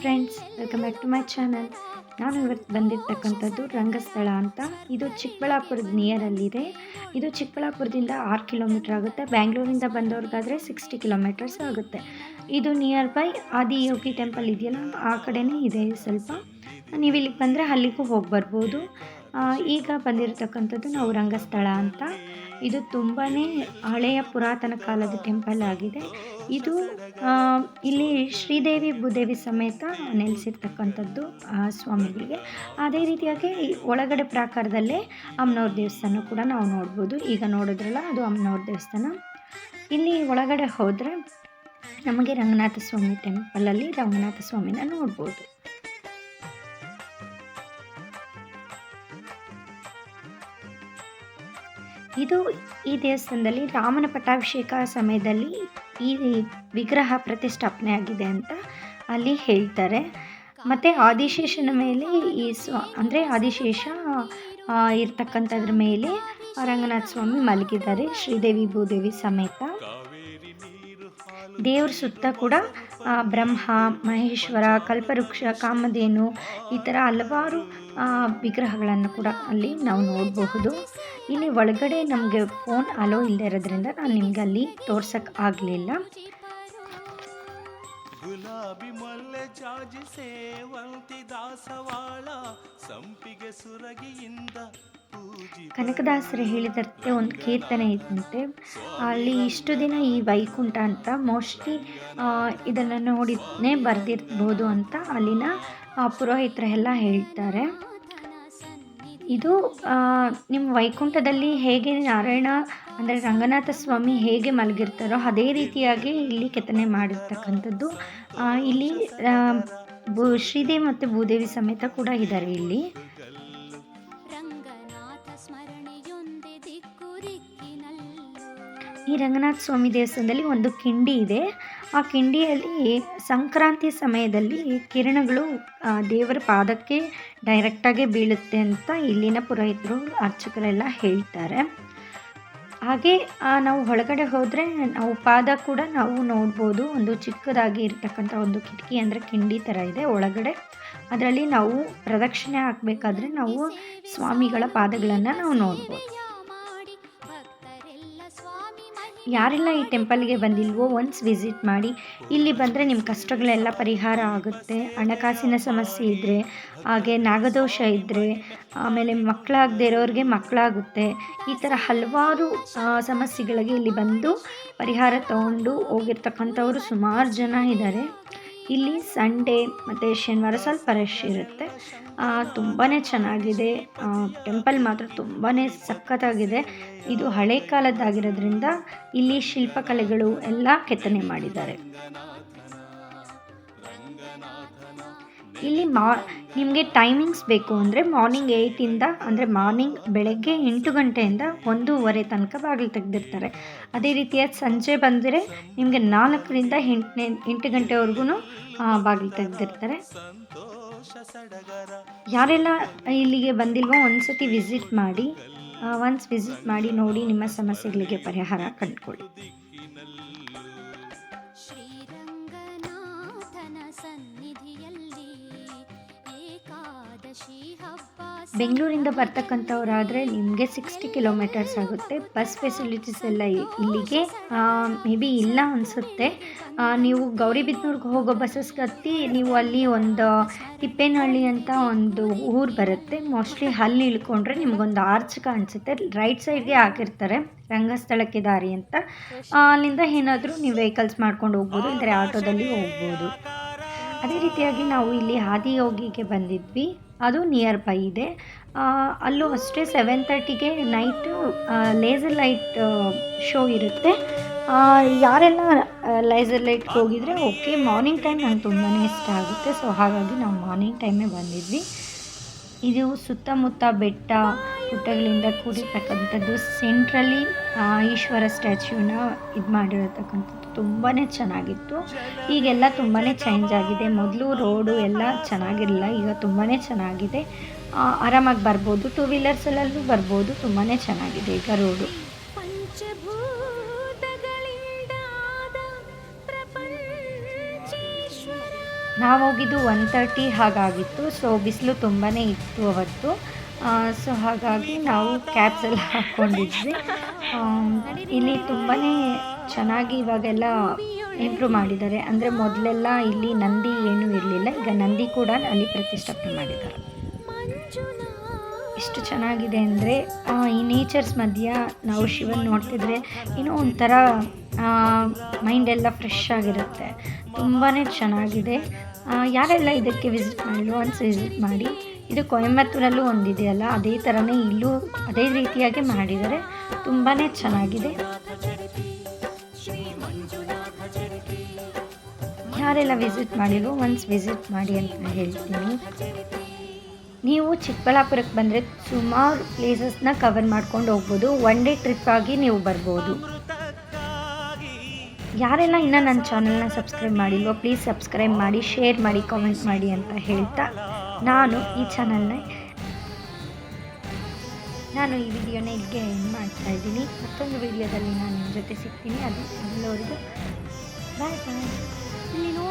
Friends, welcome back to my channel. ನಾನು ಇವತ್ತು ಬಂದಿರ್ತಕ್ಕಂಥದ್ದು ರಂಗಸ್ಥಳ ಅಂತ. ಇದು ಚಿಕ್ಕಬಳ್ಳಾಪುರದ ನಿಯರಲ್ಲಿದೆ. ಇದು ಚಿಕ್ಕಬಳ್ಳಾಪುರದಿಂದ ಆರು ಕಿಲೋಮೀಟರ್ ಆಗುತ್ತೆ. ಬ್ಯಾಂಗ್ಳೂರಿಂದ ಬಂದವ್ರಿಗಾದರೆ ಸಿಕ್ಸ್ಟಿ ಕಿಲೋಮೀಟರ್ಸ್ ಆಗುತ್ತೆ. ಇದು ನಿಯರ್ ಬೈ ಆದಿಯೋಗಿ ಟೆಂಪಲ್ ಇದೆಯಲ್ಲ, ಆ ಕಡೆನೇ ಇದೆ ಸ್ವಲ್ಪ. ನೀವು ಇಲ್ಲಿಗೆ ಬಂದರೆ ಅಲ್ಲಿಗೂ ಹೋಗಿ ಬರ್ಬೋದು. ಈಗ ಬಂದಿರತಕ್ಕಂಥದ್ದು ನಾವು ರಂಗಸ್ಥಳ ಅಂತ. ಇದು ತುಂಬಾ ಹಳೆಯ ಪುರಾತನ ಕಾಲದ ಟೆಂಪಲ್ ಆಗಿದೆ. ಇದು ಇಲ್ಲಿ ಶ್ರೀದೇವಿ ಭೂದೇವಿ ಸಮೇತ ನೆಲೆಸಿರ್ತಕ್ಕಂಥದ್ದು ಆ ಸ್ವಾಮಿಗಳಿಗೆ ಅದೇ ರೀತಿಯಾಗಿ ಒಳಗಡೆ ಪ್ರಾಕಾರದಲ್ಲೇ ಅಮ್ಮನವ್ರ ದೇವಸ್ಥಾನ ಕೂಡ ನಾವು ನೋಡ್ಬೋದು. ಈಗ ನೋಡಿದ್ರಲ್ಲ, ಅದು ಅಮ್ಮನವ್ರ ದೇವಸ್ಥಾನ. ಇಲ್ಲಿ ಒಳಗಡೆ ಹೋದರೆ ನಮಗೆ ರಂಗನಾಥ ಸ್ವಾಮಿ ಟೆಂಪಲಲ್ಲಿ ರಂಗನಾಥ ಸ್ವಾಮಿನ ನೋಡ್ಬೋದು. ಇದು ಈ ದೇವಸ್ಥಾನದಲ್ಲಿ ರಾಮನ ಪಟ್ಟಾಭಿಷೇಕ ಸಮಯದಲ್ಲಿ ಈ ವಿಗ್ರಹ ಪ್ರತಿಷ್ಠಾಪನೆ ಆಗಿದೆ ಅಂತ ಅಲ್ಲಿ ಹೇಳ್ತಾರೆ. ಮತ್ತು ಆದಿಶೇಷನ ಮೇಲೆ ಈ ಸ್ವ, ಅಂದರೆ ಆದಿಶೇಷ ಇರ್ತಕ್ಕಂಥದ್ರ ಮೇಲೆ ರಂಗನಾಥ ಸ್ವಾಮಿ ಮಲಗಿದ್ದಾರೆ, ಶ್ರೀದೇವಿ ಭೂದೇವಿ ಸಮೇತ. ದೇವ್ರ ಸುತ್ತ ಕೂಡ ಬ್ರಹ್ಮ, ಮಹೇಶ್ವರ, ಕಲ್ಪವೃಕ್ಷ, ಕಾಮಧೇನು ಈ ಥರ ಹಲವಾರು ವಿಗ್ರಹಗಳನ್ನು ಕೂಡ ಅಲ್ಲಿ ನಾವು ನೋಡಬಹುದು. ಇಲ್ಲಿ ಒಳಗಡೆ ನಮಗೆ ಫೋನ್ ಅಲೋ ಇಲ್ಲದೆ ಇರೋದ್ರಿಂದ ನಾನು ನಿಮ್ಗೆ ಅಲ್ಲಿ ತೋರ್ಸಕ್ಕೆ ಆಗಲಿಲ್ಲ. ಗುಲಾಬಿ ಮಲ್ಲೆ ಜಾಜಿ ಸೇವಂತಿ ದಾಸವಾಳ ಸಂಪಿಗೆ ಸುರಗಿಯಿಂದ ಕನಕದಾಸರು ಹೇಳಿದಂತೆ ಒಂದು ಕೀರ್ತನೆ ಇದ್ದಂತೆ. ಅಲ್ಲಿ ಇಷ್ಟು ದಿನ ಈ ವೈಕುಂಠ ಅಂತ ಮೋಸ್ಟ್ಲಿ ಇದನ್ನು ನೋಡಿನೇ ಬರೆದಿರ್ಬೋದು ಅಂತ ಅಲ್ಲಿನ ಪುರೋಹಿತರೆಲ್ಲ ಪುರೋಹಿತರು ಹೇಳ್ತಾರೆ. ಇದು ನಿಮ್ಮ ವೈಕುಂಠದಲ್ಲಿ ಹೇಗೆ ನಾರಾಯಣ, ಅಂದರೆ ರಂಗನಾಥ ಸ್ವಾಮಿ ಹೇಗೆ ಮಲಗಿರ್ತಾರೋ ಅದೇ ರೀತಿಯಾಗಿ ಇಲ್ಲಿ ಕೆತ್ತನೆ ಮಾಡಿರ್ತಕ್ಕಂಥದ್ದು. ಇಲ್ಲಿ ಬು ಶ್ರೀದೇವಿ ಮತ್ತು ಭೂದೇವಿ ಸಮೇತ ಕೂಡ ಇದ್ದಾರೆ ಇಲ್ಲಿ. ಈ ರಂಗನಾಥ ಸ್ವಾಮಿ ದೇವಸ್ಥಾನದಲ್ಲಿ ಒಂದು ಕಿಂಡಿ ಇದೆ. ಆ ಕಿಂಡಿಯಲ್ಲಿ ಸಂಕ್ರಾಂತಿ ಸಮಯದಲ್ಲಿ ಕಿರಣಗಳು ದೇವರ ಪಾದಕ್ಕೆ ಡೈರೆಕ್ಟಾಗಿ ಬೀಳುತ್ತೆ ಅಂತ ಇಲ್ಲಿನ ಪುರೋಹಿತರು, ಅರ್ಚಕರೆಲ್ಲ ಹೇಳ್ತಾರೆ. ಹಾಗೆ ನಾವು ಒಳಗಡೆ ಹೋದರೆ ನಾವು ಪಾದ ಕೂಡ ನಾವು ನೋಡ್ಬೋದು. ಒಂದು ಚಿಕ್ಕದಾಗಿ ಇರ್ತಕ್ಕಂಥ ಒಂದು ಕಿಟಕಿ ಅಂದರೆ ಕಿಂಡಿ ಥರ ಇದೆ ಒಳಗಡೆ. ಅದರಲ್ಲಿ ನಾವು ಪ್ರದಕ್ಷಿಣೆ ಹಾಕಬೇಕಾದ್ರೆ ನಾವು ಸ್ವಾಮಿಗಳ ಪಾದಗಳನ್ನು ನಾವು ನೋಡ್ಬೋದು. ಯಾರೆಲ್ಲ ಈ ಟೆಂಪಲ್ಗೆ ಬಂದಿಲ್ವೋ ಒನ್ಸ್ ವಿಸಿಟ್ ಮಾಡಿ, ಇಲ್ಲಿ ಬಂದರೆ ನಿಮ್ಮ ಕಷ್ಟಗಳೆಲ್ಲ ಪರಿಹಾರ ಆಗುತ್ತೆ. ಹಣಕಾಸಿನ ಸಮಸ್ಯೆ ಇದ್ದರೆ ಹಾಗೆ ನಾಗದೋಷ ಇದ್ದರೆ ಆಮೇಲೆ ಮಕ್ಕಳಾಗದೇ ಇರೋರಿಗೆ ಮಕ್ಕಳಾಗುತ್ತೆ. ಈ ಥರ ಹಲವಾರು ಸಮಸ್ಯೆಗಳಿಗೆ ಇಲ್ಲಿ ಬಂದು ಪರಿಹಾರ ತಗೊಂಡು ಹೋಗಿರ್ತಕ್ಕಂಥವ್ರು ಸುಮಾರು ಜನ ಇದ್ದಾರೆ ಇಲ್ಲಿ ಸಂಡೇ ಮತ್ತು ಶನಿವಾರ ಸ್ವಲ್ಪ ರಶ್ ಇರುತ್ತೆ. ತುಂಬಾ ಚೆನ್ನಾಗಿದೆ. ಟೆಂಪಲ್ ಮಾತ್ರ ತುಂಬಾ ಸಖತ್ತಾಗಿದೆ. ಇದು ಹಳೆ ಕಾಲದ್ದಾಗಿರೋದ್ರಿಂದ ಇಲ್ಲಿ ಶಿಲ್ಪಕಲೆಗಳು ಎಲ್ಲ ಕೆತ್ತನೆ ಮಾಡಿದ್ದಾರೆ. ಇಲ್ಲಿ ಮಾ ನಿಮಗೆ ಟೈಮಿಂಗ್ಸ್ ಬೇಕು ಅಂದರೆ ಮಾರ್ನಿಂಗ್ ಏಯ್ಟಿಂದ ಅಂದರೆ ಮಾರ್ನಿಂಗ್ ಬೆಳಗ್ಗೆ ಎಂಟು ಗಂಟೆಯಿಂದ ಒಂದೂವರೆ ತನಕ ಬಾಗಿಲು ತೆಗೆದಿರ್ತಾರೆ. ಅದೇ ರೀತಿಯಾಗಿ ಸಂಜೆ ಬಂದರೆ ನಿಮಗೆ ನಾಲ್ಕರಿಂದ ಎಂಟನೇ ಎಂಟು ಗಂಟೆವರೆಗೂ ಬಾಗಿಲು ತೆಗೆದಿರ್ತಾರೆ. ಯಾರೆಲ್ಲ ಇಲ್ಲಿಗೆ ಬಂದಿಲ್ವೋ ಒಂದ್ಸತಿ ವಿಸಿಟ್ ಮಾಡಿ ಒನ್ಸ್ ವಿಸಿಟ್ ಮಾಡಿ ನೋಡಿ ನಿಮ್ಮ ಸಮಸ್ಯೆಗಳಿಗೆ ಪರಿಹಾರ ಕಂಡುಕೊಳ್ಳಿ. ಬೆಂಗಳೂರಿಂದ ಬರ್ತಕ್ಕಂಥವ್ರಾದರೆ ನಿಮಗೆ ಸಿಕ್ಸ್ಟಿ ಕಿಲೋಮೀಟರ್ಸ್ ಆಗುತ್ತೆ. ಬಸ್ ಫೆಸಿಲಿಟೀಸ್ ಎಲ್ಲ ಇಲ್ಲಿಗೆ ಮೇ ಬಿ ಇಲ್ಲ ಅನಿಸುತ್ತೆ. ನೀವು ಗೌರಿಬಿದನೂರ್ಗೆ ಹೋಗೋ ಬಸ್ಸಸ್ ಹತ್ತಿ ನೀವು ಅಲ್ಲಿ ಒಂದು ತಿಪ್ಪೇನಹಳ್ಳಿ ಅಂತ ಒಂದು ಊರು ಬರುತ್ತೆ. ಮೋಸ್ಟ್ಲಿ ಅಲ್ಲಿ ಇಳ್ಕೊಂಡ್ರೆ ನಿಮಗೊಂದು ಆರ್ಚ್ ಕಾಣಿಸುತ್ತೆ ರೈಟ್ ಸೈಡ್ಗೆ ಹಾಕಿರ್ತಾರೆ, ರಂಗಸ್ಥಳಕ್ಕೆ ದಾರಿ ಅಂತ. ಅಲ್ಲಿಂದ ಏನಾದರೂ ನೀವು ವೆಹಿಕಲ್ಸ್ ಮಾಡ್ಕೊಂಡು ಹೋಗ್ಬೋದು ಅಂದರೆ ಆಟೋದಲ್ಲಿ ಹೋಗ್ಬೋದು. ಅದೇ ರೀತಿಯಾಗಿ ನಾವು ಇಲ್ಲಿ ಹಾದಿಯೋಗಿಗೆ ಬಂದಿದ್ವಿ. ಅದು ನಿಯರ್ ಬೈ ಇದೆ ಅಲ್ಲೂ ಅಷ್ಟೇ ಸೆವೆನ್ ತರ್ಟಿಗೆ ನೈಟು ಲೇಸರ್ ಲೈಟ್ ಶೋ ಇರುತ್ತೆ. ಯಾರೆಲ್ಲ ಲೇಸರ್ ಲೈಟ್ಗೆ ಹೋಗಿದ್ರೆ ಓಕೆ ಮಾರ್ನಿಂಗ್ ಟೈಮ್ ನಂಗೆ ತುಂಬಾ ಇಷ್ಟ ಆಗುತ್ತೆ. ಸೊ ಹಾಗಾಗಿ ನಾವು ಮಾರ್ನಿಂಗ್ ಟೈಮೇ ಬಂದಿದ್ವಿ. ಇದು ಸುತ್ತಮುತ್ತ ಬೆಟ್ಟ ಗುಡ್ಡಗಳಿಂದ ಕೂಡಿರ್ತಕ್ಕಂಥದ್ದು ಸೆಂಟ್ರಲ್ಲಿ ಈಶ್ವರ ಸ್ಟ್ಯಾಚ್ಯೂನ ಇದು ಮಾಡಿರತಕ್ಕಂಥದ್ದು ತುಂಬಾ ಚೆನ್ನಾಗಿತ್ತು. ಈಗೆಲ್ಲ ತುಂಬಾ ಚೇಂಜ್ ಆಗಿದೆ. ಮೊದಲು ರೋಡು ಎಲ್ಲ ಚೆನ್ನಾಗಿರಲಿಲ್ಲ ಈಗ ತುಂಬಾ ಚೆನ್ನಾಗಿದೆ. ಆರಾಮಾಗಿ ಬರ್ಬೋದು ಟೂ ವೀಲರ್ಸಲ್ಲೂ ಬರ್ಬೋದು ತುಂಬಾ ಚೆನ್ನಾಗಿದೆ ಈಗ ರೋಡು ನಾವು ಹೋಗಿದ್ದು ಒನ್ ತರ್ಟಿ ಹಾಗಾಗಿತ್ತು ಸೊ ಬಿಸಿಲು ತುಂಬಾ ಇತ್ತು ಅವತ್ತು. ಸೊ ಹಾಗಾಗಿ ನಾವು ಕ್ಯಾಬ್ಸ್ ಎಲ್ಲ ಹಾಕ್ಕೊಂಡಿದ್ವಿ. ಇಲ್ಲಿ ತುಂಬಾ ಚೆನ್ನಾಗಿ ಇವಾಗೆಲ್ಲ ಇಂಪ್ರೂವ್ ಮಾಡಿದ್ದಾರೆ. ಅಂದರೆ ಮೊದಲೆಲ್ಲ ಇಲ್ಲಿ ನಂದಿ ಏನೂ ಇರಲಿಲ್ಲ. ಈಗ ನಂದಿ ಕೂಡ ಅಲ್ಲಿ ಪ್ರತಿಷ್ಠಾಪನೆ ಮಾಡಿದ್ದಾರೆ. ಎಷ್ಟು ಚೆನ್ನಾಗಿದೆ ಅಂದರೆ ಈ ನೇಚರ್ಸ್ ಮಧ್ಯ ನಾವು ಶಿವನ್ ನೋಡ್ತಿದ್ರೆ ಏನೋ ಒಂಥರ ಮೈಂಡೆಲ್ಲ ಫ್ರೆಶ್ ಆಗಿರುತ್ತೆ. ತುಂಬಾ ಚೆನ್ನಾಗಿದೆ. ಯಾರೆಲ್ಲ ಇದಕ್ಕೆ ವಿಸಿಟ್ ಮಾಡಿದ್ರು ಒನ್ಸ್ ವಿಸಿಟ್ ಮಾಡಿ ಇದು ಕೊಯಂಬತ್ತೂರಲ್ಲೂ ಒಂದಿದೆಯಲ್ಲ ಅದೇ ಥರನೇ ಇಲ್ಲೂ ಅದೇ ರೀತಿಯಾಗಿ ಮಾಡಿದ್ದಾರೆ. ತುಂಬಾ ಚೆನ್ನಾಗಿದೆ. ಯಾರೆಲ್ಲ ವಿಸಿಟ್ ಮಾಡಿದ್ರು ಒನ್ಸ್ ವಿಸಿಟ್ ಮಾಡಿ ಅಂತ ಹೇಳ್ತೀನಿ. ನೀವು ಚಿಕ್ಕಬಳ್ಳಾಪುರಕ್ಕೆ ಬಂದರೆ ಸುಮಾರು ಪ್ಲೇಸಸ್ನ ಕವರ್ ಮಾಡ್ಕೊಂಡು ಹೋಗ್ಬೋದು. ಒನ್ ಡೇ ಟ್ರಿಪ್ ಆಗಿ ನೀವು ಬರ್ಬೋದು. ಯಾರೆಲ್ಲ ಇನ್ನೂ ನನ್ನ ಚಾನಲ್ನ ಸಬ್ಸ್ಕ್ರೈಬ್ ಮಾಡಿಲ್ವೋ ಪ್ಲೀಸ್ ಸಬ್ಸ್ಕ್ರೈಬ್ ಮಾಡಿ ಶೇರ್ ಮಾಡಿ ಕಾಮೆಂಟ್ ಮಾಡಿ ಅಂತ ಹೇಳ್ತಾ ನಾನು ಈ ಚಾನಲ್ನ ನಾನು ಈ ವಿಡಿಯೋನ ಇಲ್ಲಿಗೆ ಎಂಡ್ ಮಾಡ್ತಾ ಇದ್ದೀನಿ. ಮತ್ತೊಂದು ವಿಡಿಯೋದಲ್ಲಿ ನಾನು ನಿಮ್ಮ ಜೊತೆ ಸಿಗ್ತೀನಿ. ಅದು ಅಲ್ಲಿವರೆಗೂ ಬಾಯ್ ಬಾಯ್. ಇಲ್ಲಿ ನೋ